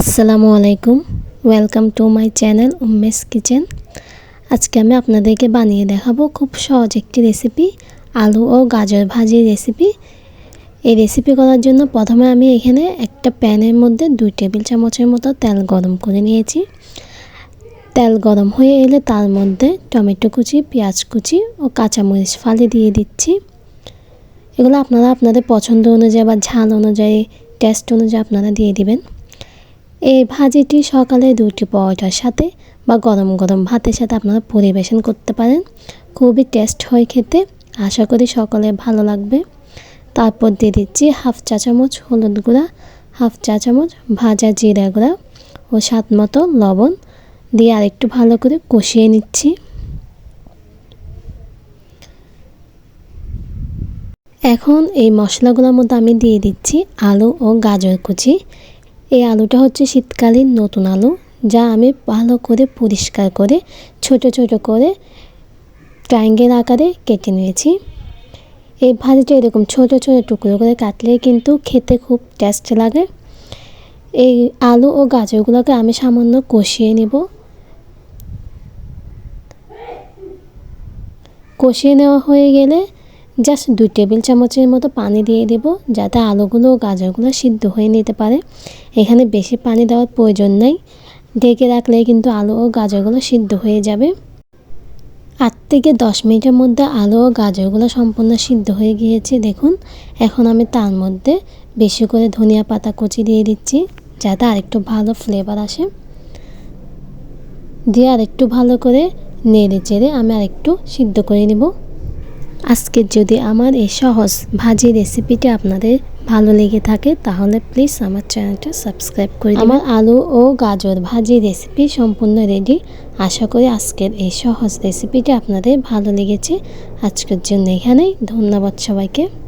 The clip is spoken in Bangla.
আসসালামু আলাইকুম। Welcome to my channel Umme's kitchen আজকে আমি আপনাদেরকে বানিয়ে দেখাবো খুব সহজ একটি রেসিপি আলু ও গাজর ভাজির রেসিপি এই রেসিপি করার জন্য প্রথমে আমি এখানে একটা প্যানের মধ্যে দুই টেবিল চামচের মতো তেল গরম করে নিয়েছি। তেল গরম হয়ে এলে তার মধ্যে টমেটো কুচি, পেঁয়াজ কুচি ও কাঁচামরিচ ফালি দিয়ে দিচ্ছি। এগুলো আপনারা আপনাদের পছন্দ অনুযায়ী বা ঝাল অনুযায়ী টেস্ট অনুযায়ী আপনারা দিয়ে দিবেন। এই ভাজিটি সকালে দুটি পরোটার সাথে বা গরম গরম ভাতের সাথে আপনারা পরিবেশন করতে পারেন। খুবই টেস্ট হয় খেতে। আশা করি সকলে ভালো লাগবে। তারপর দিয়ে দিচ্ছি হাফ চা চামচ হলুদ গুঁড়া, হাফ চা চামচ ভাজা জিরা গুঁড়া ও স্বাদ মতো লবণ দিয়ে আরেকটু ভালো করে কষিয়ে নিচ্ছি। এখন এই মশলাগুলোর মধ্যে আমি দিয়ে দিচ্ছি আলু ও গাজর কুচি। এই আলুটা হচ্ছে শীতকালীন নতুন আলু, যা আমি ভালো করে পরিষ্কার করে, ছোট ছোট করে ট্রায়াঙ্গেল আকারে কেটে নিয়েছি। এই ভাজিটা এরকম ছোট ছোট টুকরো করে কাটলে কিন্তু খেতে খুব টেস্ট লাগে। এই আলু ও গাজরগুলোকে আমি সামান্য কষিয়ে নেব। কষিয়ে নেওয়া হয়ে গেলে জাস্ট দুই টেবিল চামচের মতো পানি দিয়ে দেব যাতে আলুগুলো ও গাজরগুলো সিদ্ধ হয়ে নিতে পারে। এখানে বেশি পানি দেওয়ার প্রয়োজন নেই। ঢেকে রাখলে কিন্তু আলু ও গাজরগুলো সিদ্ধ হয়ে যাবে। আট থেকে দশ মিনিটের মধ্যে আলু ও গাজরগুলো সম্পূর্ণ সিদ্ধ হয়ে গিয়েছে, দেখুন। এখন আমি তার মধ্যে বেশি করে ধনিয়া পাতা কুচি দিয়ে দিচ্ছি যাতে আরেকটু ভালো ফ্লেভার আসে। দিয়ে আরেকটু ভালো করে নেড়ে চেড়ে আমি আরেকটু সিদ্ধ করে নেব। আজকের যদি আমার এই সহজ ভাজি রেসিপিটি আপনাদের ভালো লেগে থাকে, তাহলে প্লিজ আমার চ্যানেলটা সাবস্ক্রাইব করে আমার আলু ও গাজর ভাজি রেসিপি সম্পূর্ণ রেডি আশা করি আজকের এই সহজ রেসিপিটি আপনাদের ভালো লেগেছে। আজকের জন্য এখানেই। ধন্যবাদ সবাইকে।